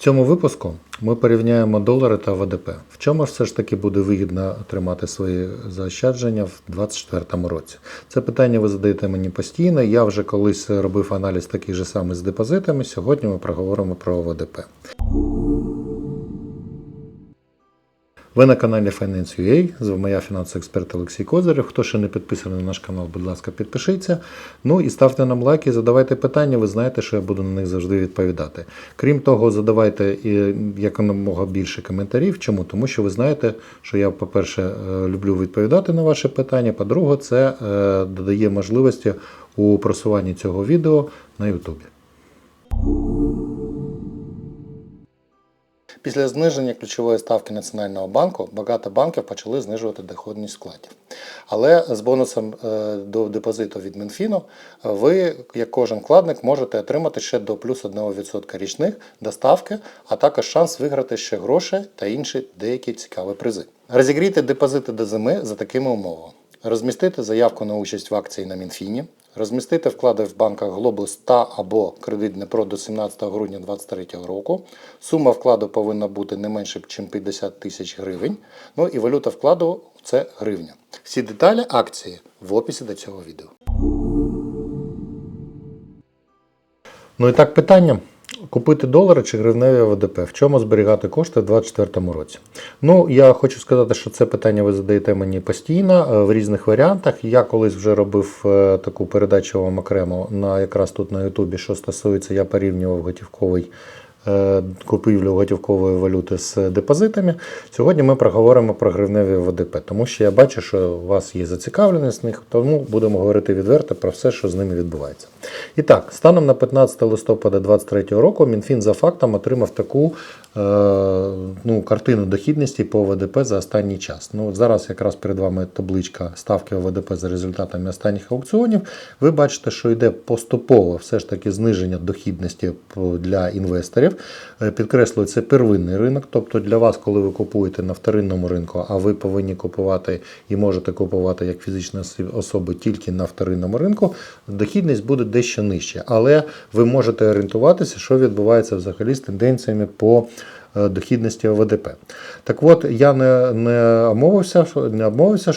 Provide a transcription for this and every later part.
цьому випуску ми порівняємо долари та ВДП. В чому ж все ж таки буде вигідно тримати свої заощадження в 2024 році? Це питання ви задаєте мені постійно. Я вже колись робив аналіз такий же самий з депозитами. Сьогодні ми проговоримо про ВДП. Ви на каналі Finance.ua, з вами я фінансовий експерт Олексій Козирев. Хто ще не підписаний на наш канал, будь ласка, підпишіться. Ну і ставте нам лайки, задавайте питання, ви знаєте, що я буду на них завжди відповідати. Крім того, задавайте якомога більше коментарів. Чому? Тому що ви знаєте, що я, по-перше, е, люблю відповідати на ваші питання. По-друге, це е, додає можливості у просуванні цього відео на Ютубі. Після зниження ключової ставки Національного банку багато банків почали знижувати доходність вкладів. Але з бонусом е, до депозиту від Мінфіну ви, як кожен вкладник, можете отримати ще до плюс 1% річних до ставки, а також шанс виграти ще гроші та інші деякі цікаві призи. Розігрійте депозити до зими за такими умовами. Розмістити заявку на участь в акції на Мінфіні, розмістити вклади в банках Глобус та або кредитне ПРО до 17 грудня 2023 року. Сума вкладу повинна бути не менше, ніж 50 тисяч гривень. Ну і валюта вкладу це гривня. Всі деталі акції в описі до цього відео. Ну і так питання. Купити долари чи гривневі ВДП? В чому зберігати кошти в 2024 році? Ну, я хочу сказати, що це питання ви задаєте мені постійно е, в різних варіантах. Я колись вже робив е, таку передачу вам окремо на якраз тут на Ютубі, що стосується, я порівнював готівковий. Е, Купівлю готівкової валюти з депозитами. Сьогодні ми проговоримо про гривневі ВДП, тому що я бачу, що у вас є зацікавленість в них, тому будемо говорити відверто про все, що з ними відбувається. І так, станом на 15 листопада 2023 року Мінфін за фактом отримав таку ну, картину дохідності по ВДП за останній час. Ну, зараз якраз перед вами табличка ставки ВДП за результатами останніх аукціонів. Ви бачите, що йде поступово все ж таки зниження дохідності для інвесторів. Е, Підкреслюю, це первинний ринок. Тобто для вас, коли ви купуєте на вторинному ринку, а ви повинні купувати і можете купувати як фізичні особи тільки на вторинному ринку, дохідність буде дещо нижче. Але ви можете орієнтуватися, що відбувається взагалі з тенденціями по е, дохідності ОВДП. Так от, я не, не обмовився, не обмовився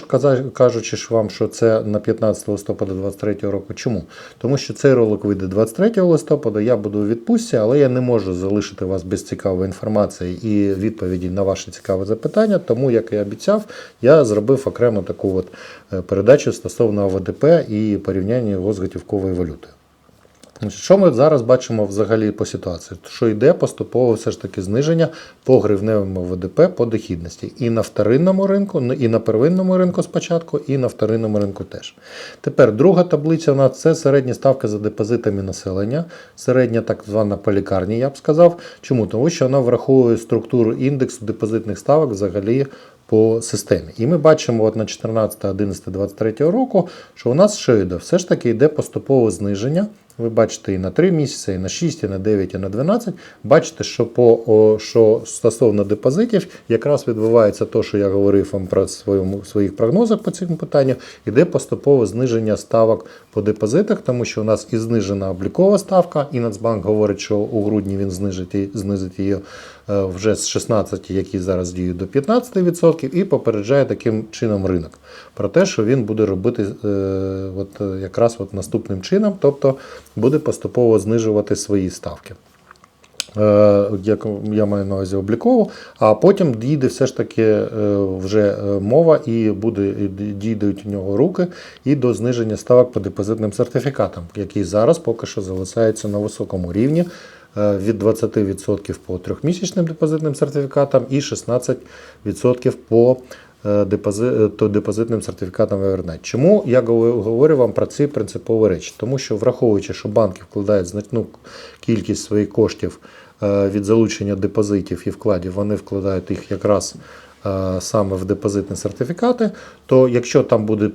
кажучи ж вам, що це на 15 листопада 2023 року. Чому? Тому що цей ролик вийде 23 листопада, я буду у відпустці, але я не можу залишити вас без цікавої інформації і відповіді на ваші цікаві запитання. Тому, як і обіцяв, я зробив окремо таку от е, передачу стосовно ОВДП і порівняння його з готівковою валютою. Що ми зараз бачимо взагалі по ситуації? Що йде поступово все ж таки зниження по гривневому ВДП по дохідності і на вторинному ринку, ну, і на первинному ринку спочатку, і на вторинному ринку теж. Тепер друга таблиця у це середні ставки за депозитами населення, середня так звана по лікарні, я б сказав. Чому? Тому що вона враховує структуру індексу депозитних ставок взагалі по системі. І ми бачимо от на 14, 11, 23 року, що у нас що йде? Все ж таки йде поступове зниження. Ви бачите і на 3 місяці, і на 6, і на 9, і на 12. Бачите, що по о, що стосовно депозитів, якраз відбувається те, що я говорив вам про своєму своїх прогнозах по цьому питанню, іде поступове зниження ставок по депозитах, тому що у нас і знижена облікова ставка, і Нацбанк говорить, що у грудні він знижить, знизить її вже з 16, які зараз діють до 15%, і попереджає таким чином ринок про те, що він буде робити е, от, е, якраз от наступним чином, тобто буде поступово знижувати свої ставки. Е, як я маю на увазі облікову, а потім дійде все ж таки е, вже е, мова і буде дійдуть у нього руки і до зниження ставок по депозитним сертифікатам, які зараз поки що залишаються на високому рівні е, від 20% по трьохмісячним депозитним сертифікатам і 16% по е, е, депозитним сертифікатам Evernight. Чому я говорю вам про ці принципові речі? Тому що враховуючи, що банки вкладають значну кількість своїх коштів е, від залучення депозитів і вкладів, вони вкладають їх якраз е, саме в депозитні сертифікати, то якщо там буде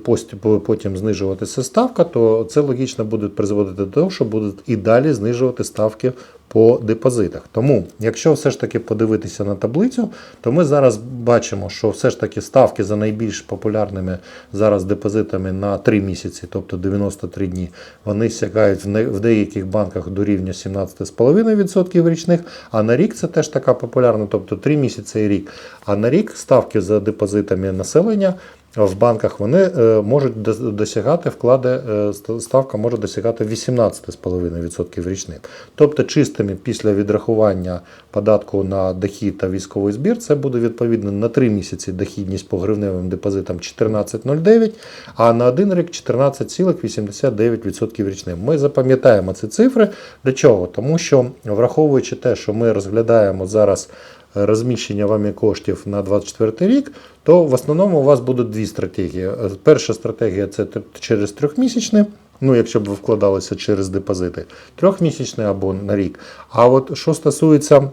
потім знижуватися ставка, то це логічно буде призводити до того, що будуть і далі знижувати ставки по депозитах. Тому, якщо все ж таки подивитися на таблицю, то ми зараз бачимо, що все ж таки ставки за найбільш популярними зараз депозитами на 3 місяці, тобто 93 дні, вони сягають в деяких банках до рівня 17,5% річних, а на рік це теж така популярна, тобто 3 місяці і рік. А на рік ставки за депозитами населення в банках вони е, можуть досягати вклади, е, ставка може досягати 18,5% річних. Тобто чистими після відрахування податку на дохід та військовий збір, це буде відповідно на 3 місяці дохідність по гривневим депозитам 14,09, а на один рік 14,89% річним. Ми запам'ятаємо ці цифри. Для чого? Тому що враховуючи те, що ми розглядаємо зараз розміщення вами коштів на 24 рік, то в основному у вас будуть дві стратегії. Перша стратегія це через трьохмісячне. Ну, якщо б ви вкладалися через депозити, трьохмісячне або на рік. А от що стосується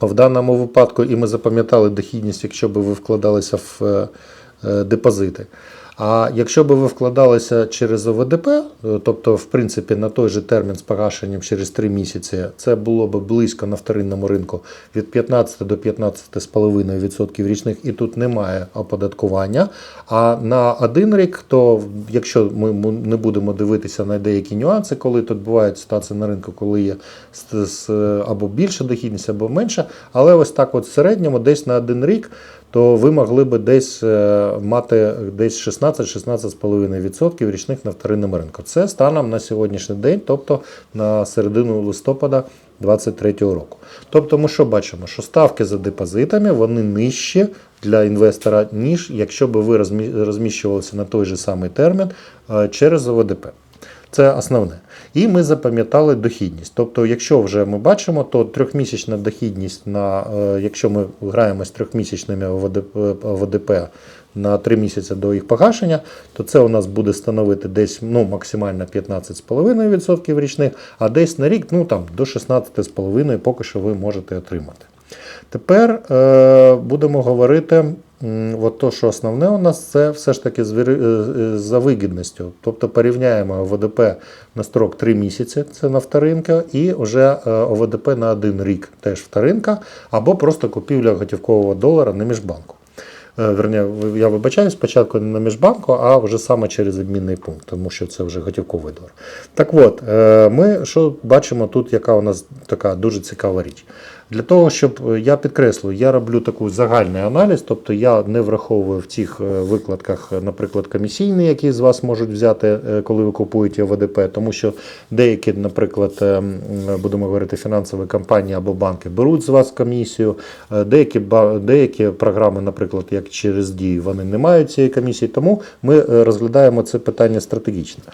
в даному випадку, і ми запам'ятали дохідність, якщо б ви вкладалися в е, е, депозити. А якщо б ви вкладалися через ОВДП, е, тобто, в принципі, на той же термін з погашенням через 3 місяці, це було б близько на вторинному ринку від 15 до 15,5% річних, і тут немає оподаткування. А на один рік, то якщо ми не будемо дивитися на деякі нюанси, коли тут бувають ситуації на ринку, коли є або більша дохідність, або менша, але ось так, от в середньому, десь на один рік то ви могли би десь е, мати десь 16-16,5% річних на вторинному ринку. Це станом на сьогоднішній день, тобто на середину листопада 2023 року. Тобто ми що бачимо? Що ставки за депозитами вони нижчі для інвестора, ніж якщо б ви розмі- розміщувалися на той же самий термін е, через ОВДП. Це основне. І ми запам'ятали дохідність. Тобто, якщо вже ми бачимо, то трьохмісячна дохідність на е, якщо ми граємо з трьохмісячними ОВДП, ОВДП на 3 місяці до їх погашення, то це у нас буде становити десь ну, максимально 15,5% річних, а десь на рік ну, там, до 16,5% поки що ви можете отримати. Тепер е, будемо говорити, от то, що основне у нас це все ж таки е, е, за вигідністю. Тобто порівняємо ОВДП на строк 3 місяці, це на вторинка, і вже е, ОВДП на 1 рік теж вторинка, або просто купівля готівкового долара на міжбанку. Верні, я вибачаю, спочатку не на міжбанку, а вже саме через обмінний пункт, тому що це вже готівковий долар. Так от, ми що бачимо тут, яка у нас така дуже цікава річ. Для того, щоб е, я підкреслюю, я роблю такий загальний аналіз, тобто я не враховую в цих е, викладках, е, наприклад, комісійні, які з вас можуть взяти, коли ви купуєте ОВДП, тому що деякі, наприклад, будемо говорити, фінансові компанії або банки беруть з вас комісію. Деякі, деякі програми, наприклад, як через дії, вони не мають цієї комісії, тому ми розглядаємо це питання стратегічно.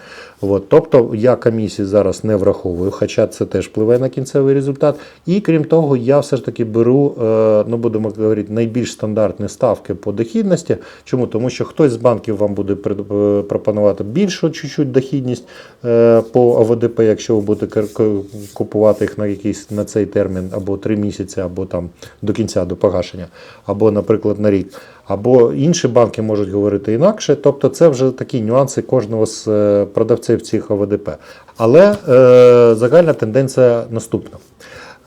От, тобто я комісії зараз не враховую, хоча це теж впливає на кінцевий результат. І крім того, я все ж таки беру, е, ну будемо говорити, найбільш стандартні ставки по дохідності. Чому? Тому що хтось з банків вам буде е, пропонувати більшу чуть-чуть дохідність е, по ОВДП, якщо ви будете купувати їх на якийсь на цей термін або 3 місяці, або там до кінця до погашення, або, наприклад, на рік. Або інші банки можуть говорити інакше. Тобто це вже такі нюанси кожного з продавців цих ОВДП. Але е, загальна тенденція наступна.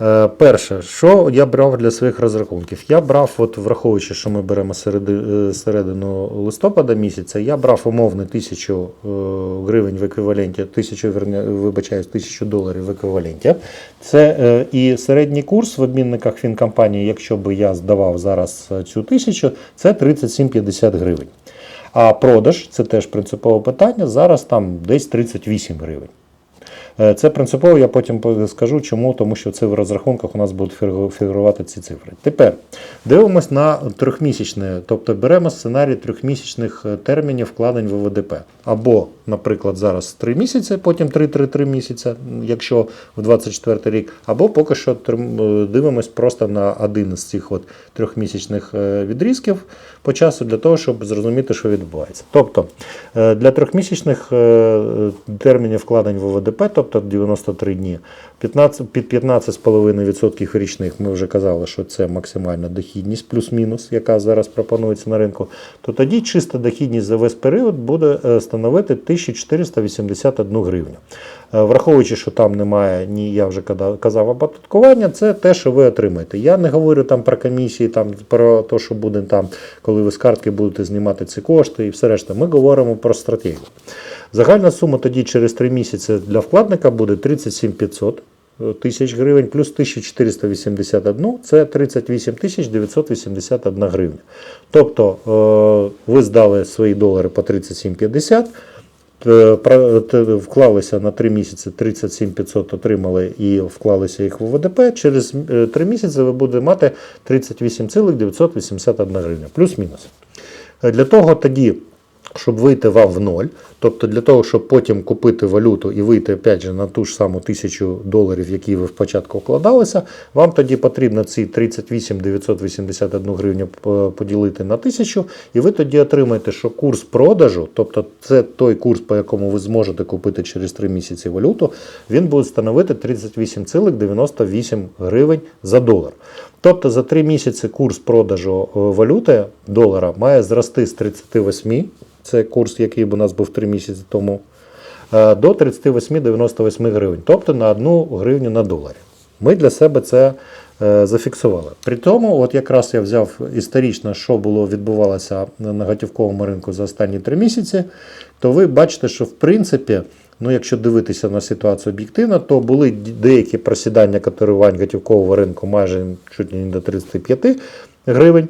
Е, Перше, що я брав для своїх розрахунків? Я брав, от враховуючи, що ми беремо е, середину листопада місяця, я брав умовно тисячу е, гривень в еквіваленті, тисячу, вибачаюсь, тисячу доларів в еквіваленті. Це і середній курс в обмінниках фінкомпанії, якщо би я здавав зараз цю тисячу, це 37,50 гривень. А продаж це теж принципове питання. Зараз там десь 38 гривень. Е, Це принципово, я потім скажу, чому, тому що це в розрахунках у нас будуть фігурувати ці цифри. Тепер дивимось на трьохмісячне, тобто беремо сценарій трьохмісячних е, термінів вкладень в ОВДП. Або, наприклад, зараз 3 місяці, потім 3-3-3 місяця, якщо в 24 рік, або поки що е, дивимось просто на один з цих от трьохмісячних відрізків по часу для того, щоб зрозуміти, що відбувається. Тобто для трьохмісячних термінів вкладень в ОВДП, тобто тобто 93 дні. 15, під 15,5% річних ми вже казали, що це максимальна дохідність, плюс-мінус, яка зараз пропонується на ринку, то тоді чиста дохідність за весь період буде е, становити 1481 гривню. Е, Враховуючи, що там немає ні, я вже казав, оподаткування, це те, що ви отримаєте. Я не говорю там про комісії, там про те, що буде там, коли ви з картки будете знімати ці кошти і все решта. Ми говоримо про стратегію. Загальна сума тоді через 3 місяці для вкладника буде 37 500 тисяч гривень плюс 1481 це 38 981 гривня. Тобто е, ви здали свої долари по 37,50, е, про- те- вклалися на 3 місяці 37 500 отримали і вклалися їх в ВДП. Через 3 місяці ви будете мати 38,981 гривня, плюс-мінус. Е, Для того тоді, щоб вийти вам в ноль, тобто для того, щоб потім купити валюту і вийти опять же, на ту ж саму тисячу доларів, які ви спочатку вкладалися, вам тоді потрібно ці 38 981 гривню поділити на тисячу, і ви тоді отримаєте, що курс продажу, тобто це той курс, по якому ви зможете купити через 3 місяці валюту, він буде становити 38,98 гривень за долар. Тобто за 3 місяці курс продажу е, валюти долара має зрости з 38, це курс, який б у нас був 3 місяці тому, е, до 38,98 гривень, тобто на 1 гривню на доларі. Ми для себе це е, зафіксували. При тому, от якраз я взяв історично, що було відбувалося на готівковому ринку за останні 3 місяці, то ви бачите, що в принципі. Ну, якщо дивитися на ситуацію об'єктивно, то були деякі просідання котирувань готівкового ринку майже чуть не до 35 гривень.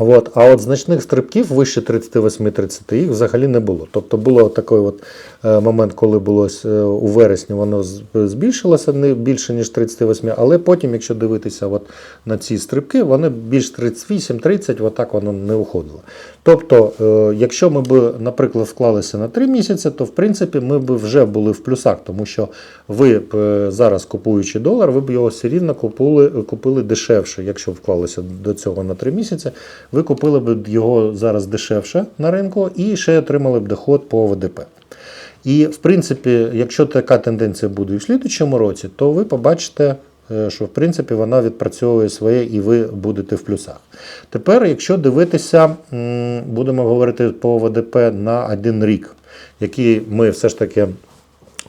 От, а от значних стрибків вище 38-30 їх взагалі не було. Тобто було такий от, момент, коли було е, у вересні, воно збільшилося не більше, ніж 38, але потім, якщо дивитися от на ці стрибки, вони більш 38-30, отак воно не уходило. Тобто, е, якщо ми б, наприклад, вклалися на 3 місяці, то в принципі ми б вже були в плюсах, тому що ви б е, зараз купуючи долар, ви б його все рівно купили, купили дешевше, якщо вклалися до цього на 3 місяці, ви купили б його зараз дешевше на ринку і ще отримали б доход по ВДП. І, в принципі, якщо така тенденція буде і в слідчому році, то ви побачите, е, що в принципі вона відпрацьовує своє і ви будете в плюсах. Тепер, якщо дивитися, будемо говорити по ВДП на один рік, який ми все ж таки.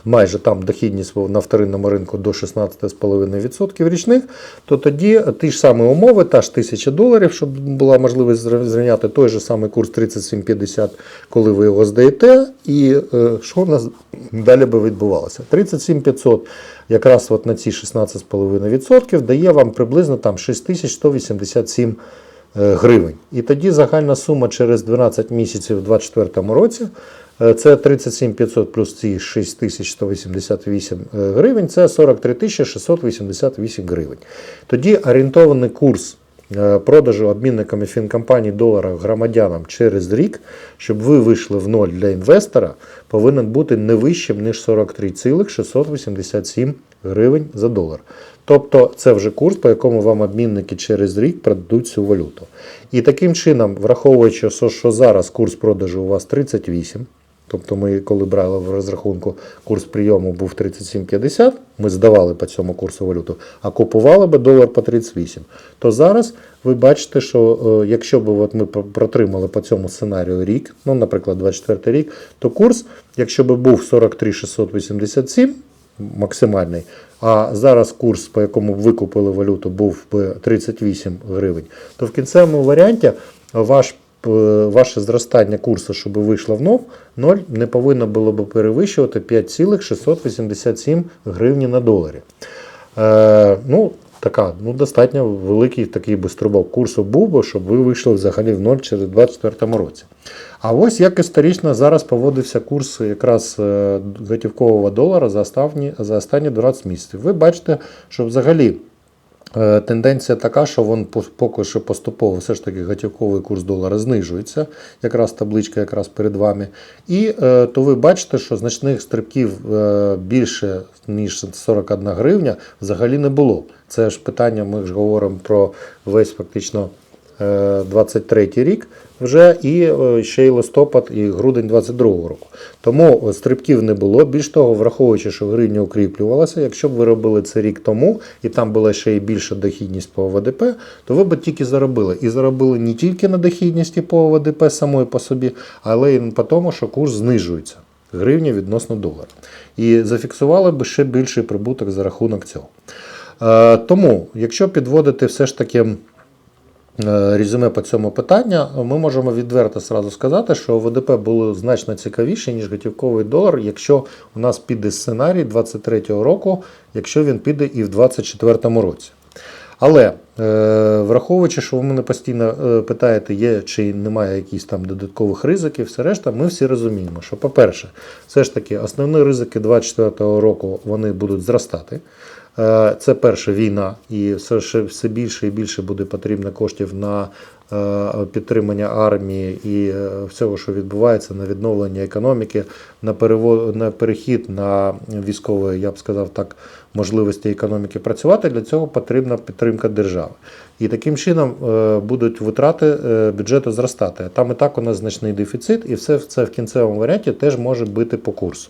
Майже там дохідність на вторинному ринку до 16,5% річних, то тоді ті ж самі умови, та ж 1000 доларів, щоб була можливість зрівняти той же самий курс 37,50, коли ви його здаєте, і е, що в нас далі би відбувалося? 37,500 якраз от на ці 16,5% дає вам приблизно там 6187 е, гривень. І тоді загальна сума через 12 місяців у 2024 році е, це 37 500 плюс ці 6188 е, гривень, це 43 688 гривень. Тоді орієнтований курс е, продажу обмінниками фінкомпаній долара громадянам через рік, щоб ви вийшли в ноль для інвестора, повинен бути не вищим, ніж 43,687 гривень за долар. Тобто це вже курс, по якому вам обмінники через рік продадуть цю валюту. І таким чином, враховуючи, що зараз курс продажу у вас 38, тобто ми, коли брали в розрахунку, курс прийому був 37,50, ми здавали по цьому курсу валюту, а купували би долар по 38, то зараз ви бачите, що е, якщо б ми протримали по цьому сценарію рік, ну, наприклад, 24 рік, то курс, якщо б був 43,687, максимальний. А зараз курс, по якому ви купили валюту, був би 38 гривень, то в кінцевому варіанті ваш, е, ваше зростання курсу, щоб вийшло в нов, 0, не повинно було б перевищувати 5,687 гривні на доларі. Е, ну, така, ну, достатньо великий такий би стрибок курсу був би, щоб ви вийшли взагалі в ноль через 2024 році. А ось як історично зараз поводився курс якраз е, готівкового долара за останні, за останні 12 місяців. Ви бачите, що взагалі тенденція така, що він поки що поступово все ж таки готівковий курс долара знижується, якраз табличка якраз перед вами. І е, то ви бачите, що значних стрибків е, більше ніж 41 гривня взагалі не було. Це ж питання, ми ж говоримо про весь фактично е, 23 рік вже, і е, ще й листопад і грудень 22 року. Тому е, стрибків не було. Більш того, враховуючи, що гривня укріплювалася, якщо б ви робили це рік тому, і там була ще й більша дохідність по ОВДП, то ви б тільки заробили. І заробили не тільки на дохідності по ОВДП самої по собі, але й по тому, що курс знижується гривня відносно долара. І зафіксували б ще більший прибуток за рахунок цього. Е, Тому, якщо підводити все ж таки резюме по цьому питанню, ми можемо відверто сразу сказати, що ОВДП було значно цікавіше, ніж готівковий долар, якщо у нас піде сценарій 2023 року, якщо він піде і в 2024 році. Але е, враховуючи, що ви мене постійно е, питаєте, є чи немає якихось там додаткових ризиків, все решта, ми всі розуміємо, що, по-перше, все ж таки основні ризики 2024 року вони будуть зростати. Е, Це перша війна, і все, ще- все більше і більше буде потрібно коштів на е, підтримання армії і е, всього, що відбувається, на відновлення економіки, на перево- на перехід на військові, я б сказав так, можливості економіки працювати. Для цього потрібна підтримка держави. І таким чином будуть витрати бюджету зростати. Там і так у нас значний дефіцит, і все це в кінцевому варіанті теж може бити по курсу.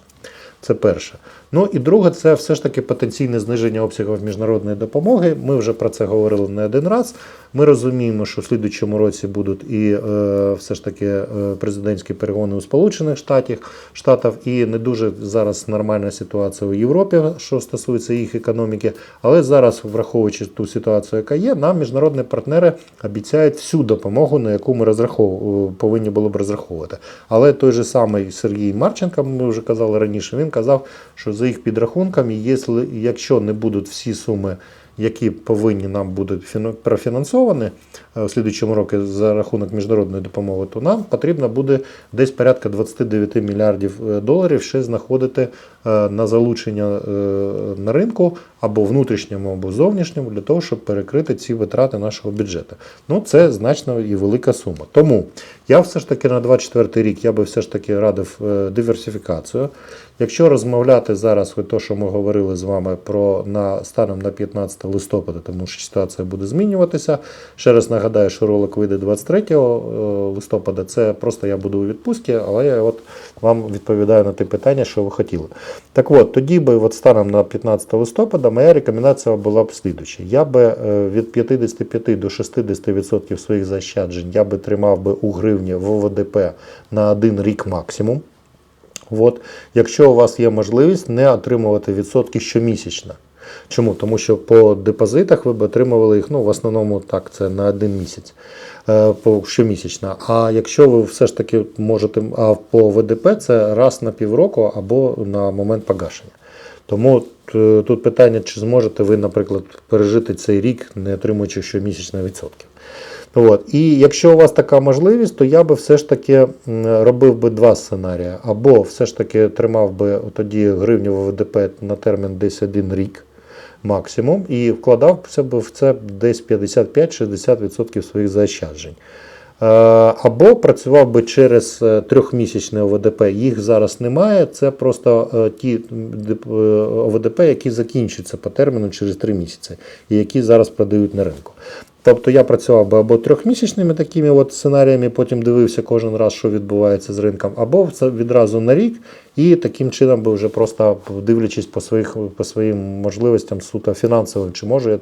Це перше. Ну і друге, це все ж таки потенційне зниження обсягів міжнародної допомоги. Ми вже про це говорили не один раз. Ми розуміємо, що в слідучому році будуть і е, все ж таки е, президентські перегони у Сполучених Штатах, Штатах, і не дуже зараз нормальна ситуація у Європі, що стосується їх економіки. Але зараз, враховуючи ту ситуацію, яка є, нам міжнародні партнери обіцяють всю допомогу, на яку ми розрахову, повинні були б розраховувати. Але той же самий Сергій Марченко, ми вже казали раніше, він казав, що за їх підрахунками, якщо- не будуть всі суми, які повинні нам будуть профінансовані в у слідчому році за рахунок міжнародної допомоги, то нам потрібно буде десь порядка 29 мільярдів е, доларів ще знаходити е, на залучення е, на ринку або внутрішньому, або зовнішньому, для того, щоб перекрити ці витрати нашого бюджету. Ну, це значно і велика сума. Тому я все ж таки на 24 рік я би все ж таки радив е, диверсифікацію. Якщо розмовляти зараз, то, що ми говорили з вами про на станом на 15 листопада, тому що ситуація буде змінюватися. Ще раз нагадаю, що ролик вийде 23 е, листопада. Це просто я буду у відпустці, але я от вам відповідаю на ті питання, що ви хотіли. Так от, тоді би от станом на 15 листопада моя рекомендація була б слідуча. Я би е, від 55 до 60% своїх заощаджень я би тримав би у гривні в ОВДП на один рік максимум. От, якщо у вас є можливість не отримувати відсотки щомісячно. Чому? Тому що по депозитах ви б отримували їх ну, в основному так, це на один місяць е, щомісячно. А якщо ви все ж таки можете, а по ВДП це раз на півроку або на момент погашення. Тому е, тут питання, чи зможете ви, наприклад, пережити цей рік, не отримуючи щомісячно відсотків. От. І якщо у вас така можливість, то я би все ж таки робив би два сценарії. Або все ж таки тримав би тоді гривню в ВДП на термін десь один рік максимум, і вкладався би в це десь 55-60% своїх заощаджень. Е, Або працював би через е, трьохмісячне ОВДП. Їх зараз немає. Це просто е, ті ОВДП, які закінчуються по терміну через три місяці, і які зараз продають на ринку. Тобто я працював би або трьохмісячними такими от сценаріями, потім дивився кожен раз, що відбувається з ринком, або це відразу на рік, і таким чином би вже просто дивлячись по своїх по своїм можливостям суто фінансовим, чи можу я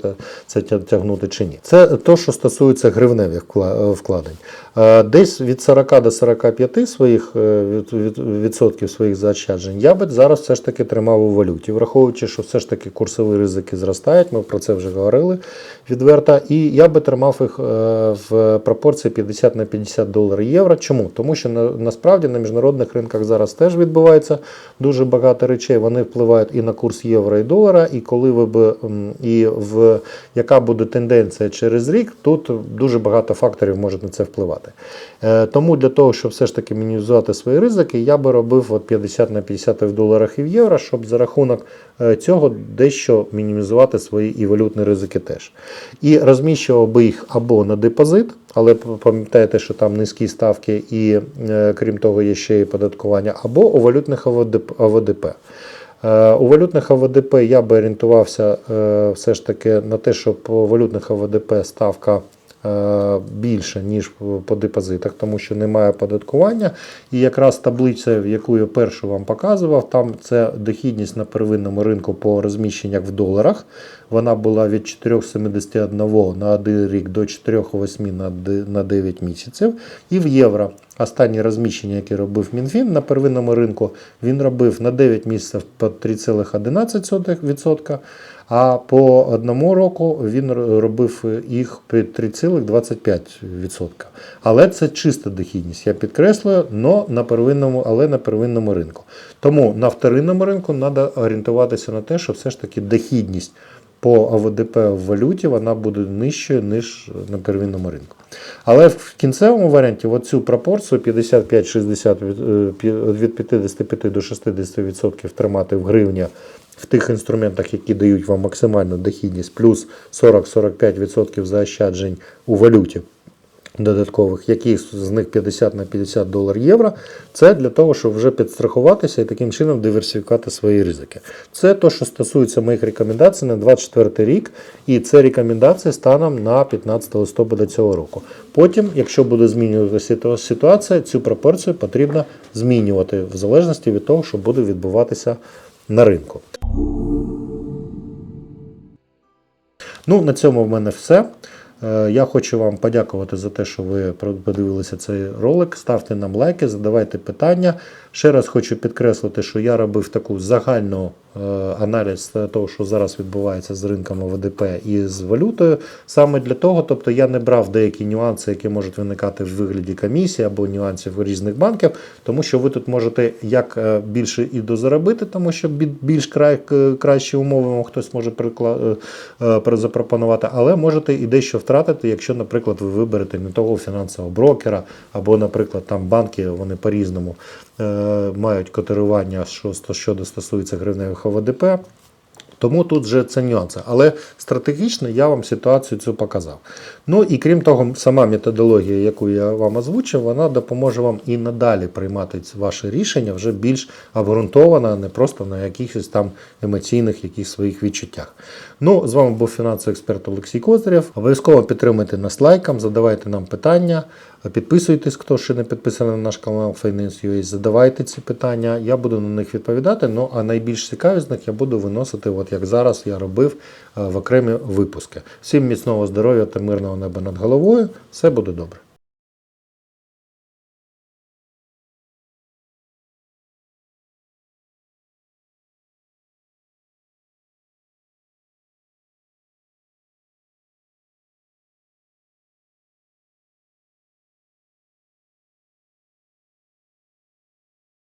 це тягнути чи ні. Це то, що стосується гривневих е, вкладень. Е, Десь від 40 до 45 своїх е, від- від- відсотків своїх заощаджень я би зараз все ж таки тримав у валюті, враховуючи, що все ж таки курсові ризики зростають. Ми про це вже говорили відверто. І я би тримав їх в пропорції 50 на 50 доларів євро. Чому? Тому що на, насправді на міжнародних ринках зараз теж відбувається дуже багато речей. Вони впливають і на курс євро і долара. І коли ви б і в яка буде тенденція через рік, тут дуже багато факторів може на це впливати. Е, Тому для того, щоб все ж таки мінімізувати свої ризики, я би робив от 50 на 50 в доларах і в євро, щоб за рахунок е, цього дещо мінімізувати свої і валютні ризики теж. І розміщував би їх або на депозит, але пам'ятаєте, що там низькі ставки, і е, крім того, є ще і податкування, або у валютних ОВДП. Е, У валютних ОВДП я би орієнтувався е, все ж таки на те, що по валютних ОВДП ставка більше, ніж по депозитах, тому що немає оподаткування. І якраз таблиця, яку я першу вам показував, там це дохідність на первинному ринку по розміщеннях в доларах. Вона була від 4,71 на один рік до 4,8 на 9 місяців. І в євро. Останнє розміщення, яке робив Мінфін на первинному ринку, він робив на 9 місяців по 3,11%, а по одному року він робив їх під 3,25%. Але це чиста дохідність. Я підкреслюю, но на первинному, але на первинному ринку. Тому на вторинному ринку треба орієнтуватися на те, що все ж таки дохідність по АВДП в валюті вона буде нижчою, ніж на первинному ринку. Але в кінцевому варіанті цю пропорцію 55-60 від, е, від 55 до 60% тримати в гривні в тих інструментах, які дають вам максимальну дохідність, плюс 40-45% заощаджень у валюті додаткових, які з них 50 на 50 долар євро, це для того, щоб вже підстрахуватися і таким чином диверсифікувати свої ризики. Це те, що стосується моїх рекомендацій на 24 рік, і це рекомендації станом на 15 листопада цього року. Потім, якщо буде змінюватися ситуація, цю пропорцію потрібно змінювати в залежності від того, що буде відбуватися на ринку. Ну, на цьому в мене все. Е, Я хочу вам подякувати за те, що ви подивилися цей ролик. Ставте нам лайки, задавайте питання. Ще раз хочу підкреслити, що я робив таку загальну е, аналіз того, що зараз відбувається з ринком ОВДП і з валютою. Саме для того, тобто я не брав деякі нюанси, які можуть виникати в вигляді комісії або нюансів різних банків, тому що ви тут можете як е, більше і дозаробити, тому що більш край, кращі умови вам хтось може е, запропонувати, але можете і дещо втратити, якщо, наприклад, ви виберете не того фінансового брокера, або, наприклад, там банки вони по-різному мають котирування, щодо стосується гривневих ОВДП. Тому тут вже це нюанси. Але стратегічно я вам ситуацію цю показав. Ну і крім того, сама методологія, яку я вам озвучив, вона допоможе вам і надалі приймати ці ваші рішення вже більш обґрунтовано, а не просто на якихось там емоційних яких своїх відчуттях. Ну, з вами був фінансовий експерт Олексій Козирєв. Обов'язково підтримуйте нас лайком, задавайте нам питання. Підписуйтесь, хто ще не підписаний на наш канал Finance.ua, задавайте ці питання. Я буду на них відповідати. Ну а найбільш цікаві з них я буду виносити, от як зараз я робив е, в окремі випуски. Всім міцного здоров'я та неба над головою. Все буде добре.